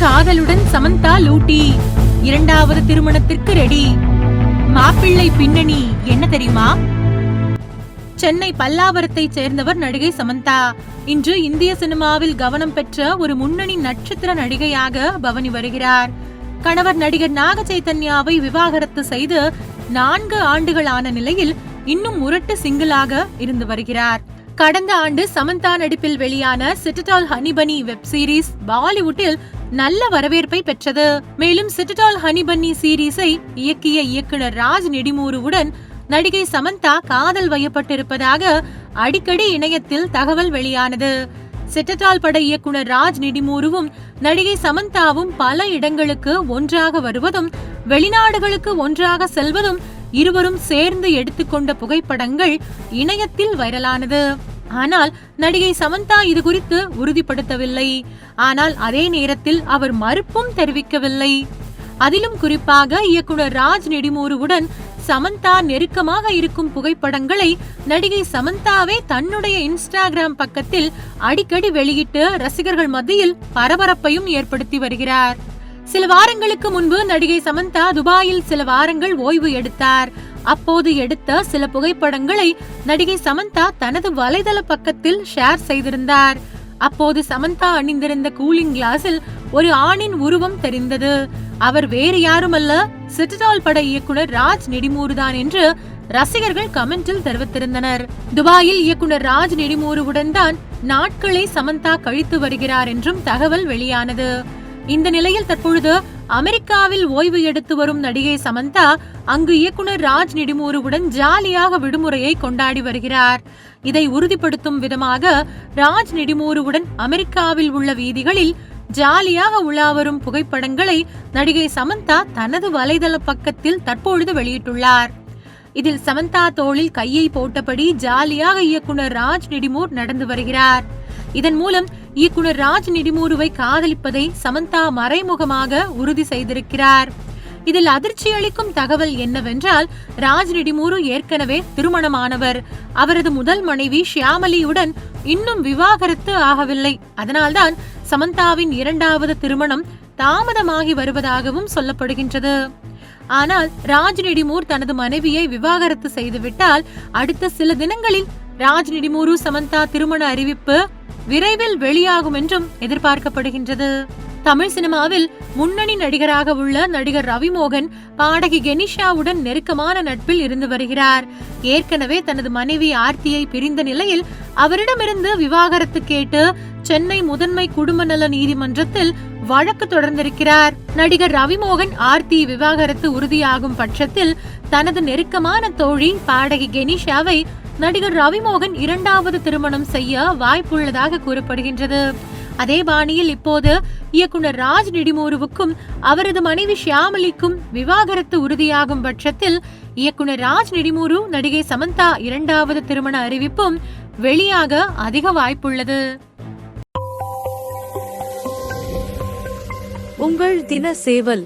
காதலுடன் சமந்தா லூட்டி. இரண்டாவது திருமணத்திற்கு ரெடி. மாப்பிள்ளை பின்னணி என்ன தெரியுமா? சென்னை பல்லாவரத்தைச் சேர்ந்தவர் நடிகை சமந்தா. இன்று இந்திய சினிமாவில் கவனம் பெற்ற ஒரு முன்னணி நட்சத்திர நடிகையாக பவனி வருகிறார். கணவர் நடிகர் நாக சைத்தன்யாவை விவாகரத்து செய்து நான்கு ஆண்டுகளான நிலையில் இன்னும் முரட்டு சிங்கிளாக இருந்து வருகிறார். கடந்த ஆண்டு சமந்தா நடிப்பில் வெளியான சிட்டடால் ஹனிபனி வெப் சீரிஸ் பாலிவுட்டில் நல்ல வரவேற்பை பெற்றது. மேலும் சிட்டடால் ஹனிபன்னி சீரீஸை இயக்கிய இயக்குனர் ராஜ் நெடிமூருவுடன் நடிகை சமந்தா காதல் வயப்பட்டிருப்பதாக அடிக்கடி இணையத்தில் தகவல் வெளியானது. சிட்டடால் பட இயக்குனர் ராஜ் நெடிமூருவும் நடிகை சமந்தாவும் பல இடங்களுக்கு ஒன்றாக வருவதும் வெளிநாடுகளுக்கு ஒன்றாக செல்வதும் இருவரும் சேர்ந்து எடுத்துக்கொண்ட புகைப்படங்கள் இணையத்தில் வைரலானது. ஆனால் நடிகை சமந்தா இது குறித்து உறுதிப்படுத்தவில்லை. ஆனால் அதே நேரத்தில் அவர் மறுப்பும் தெரிவிக்கவில்லை. அதிலும் குறிப்பாக இயக்குனர் ராஜ் நெடிமூருவுடன் சமந்தா நெருக்கமாக இருக்கும் புகைப்படங்களை நடிகை சமந்தாவே தன்னுடைய இன்ஸ்டாகிராம் பக்கத்தில் அடிக்கடி வெளியிட்டு ரசிகர்கள் மத்தியில் பரபரப்பையும் ஏற்படுத்தி வருகிறார். சில வாரங்களுக்கு முன்பு நடிகை சமந்தா துபாயில் சில வாரங்கள் ஓய்வு எடுத்தார். அப்போது எடுத்த சில புகைப்படங்களை நடிகை சமந்தா தனது வலைதள பக்கத்தில் ஷேர் செய்திருந்தார். அப்போது சமந்தா அணிந்திருந்த கூலிங் கிளாஸில் ஒரு ஆணின் உருவம் தெரிந்தது. அவர் வேறு யாருமல்ல சிட்டடால் பட இயக்குனர் ராஜ் நெடிமூருதான் என்று ரசிகர்கள் கமெண்டில் தெரிவித்திருந்தனர். துபாயில் இயக்குனர் ராஜ் நெடிமூருவுடன் தான் நாட்களை சமந்தா கழித்து வருகிறார் என்றும் தகவல் வெளியானது. இந்த நிலையில் தற்பொழுது அமெரிக்காவில் ஓய்வு எடுத்து வரும் நடிகை சமந்தா அங்கு இயக்குனர் ராஜ் நெடுமூருவுடன் ஜாலியாக விடுமுறையை கொண்டாடி வருகிறார். இதை உறுதிப்படுத்தும் விதமாக ராஜ் நெடுமூருவுடன் அமெரிக்காவில் உள்ள வீதிகளில் ஜாலியாக உலா வரும் புகைப்படங்களை நடிகை சமந்தா தனது வலைதள பக்கத்தில் தற்பொழுது வெளியிட்டுள்ளார். இதில் சமந்தா தோளில் கையை போட்டபடி ஜாலியாக இயக்குனர் ராஜ் நெடிமூர் நடந்து வருகிறார். இதன் மூலம் இயக்குனர் ராஜ் நெடுமூருவை காதலிப்பதை சமந்தா மறைமுகமாக உறுதி செய்திருக்கிறார். இதில் அதிர்ச்சி அளிக்கும் தகவல் என்னவென்றால் ராஜ் நெடுமூரு ஏற்கனவே திருமணமானவர். அவரது முதல் மனைவி ஷியாமலியுடன் இன்னும் விவாகரத்து ஆகவில்லை. அதனால்தான் சமந்தாவின் இரண்டாவது திருமணம் தாமதமாகி வருவதாகவும் சொல்லப்படுகின்றது. ஆனால் ராஜ் நெடிமூர் தனது மனைவியை விவாகரத்து செய்துவிட்டால் அடுத்த சில தினங்களில் ராஜ் நெடிமூரு சமந்தா திருமண அறிவிப்பு விரைவில் வெளியாகும் என்றும் எதிர்பார்க்கப்படுகின்றது. தமிழ் சினிமாவில் முன்னணி நடிகராக உள்ள நடிகர் ரவிமோகன் பாடகி கெனிஷாவுடன் நெருக்கமான நட்பில் இருந்து வருகிறார். ஏற்கனவே தனது மனைவி ஆர்த்தியை பிரிந்த நிலையில் அவரிடமிருந்து விவாகரத்து கேட்டு சென்னை முதன்மை குடும்ப நல நீதிமன்றத்தில் வழக்கு தொடர்ந்திருக்கிறார். நடிகர் ரவிமோகன் ஆர்த்தி விவாகரத்து உறுதியாகும் பட்சத்தில் தனது நெருக்கமான தோழி பாடகி கெனிஷாவை நடிகர் ரவிமோகன் இரண்டாவது திருமணம் செய்ய வாய்ப்புள்ளதாக கூறப்படுகின்றது. அதே பாணியில் இப்போது இயக்குனர் ராஜ் நெடிமோருவுக்கும் அவரது மனைவி ஷியாமலிக்கும் விவாகரத்து உறுதியாகும் பட்சத்தில் இயக்குனர் ராஜ் நெடுமூரு நடிகை சமந்தா இரண்டாவது திருமண அறிவிப்பும் வெளியாக அதிக வாய்ப்புள்ளது. உங்கள் தின சேவல்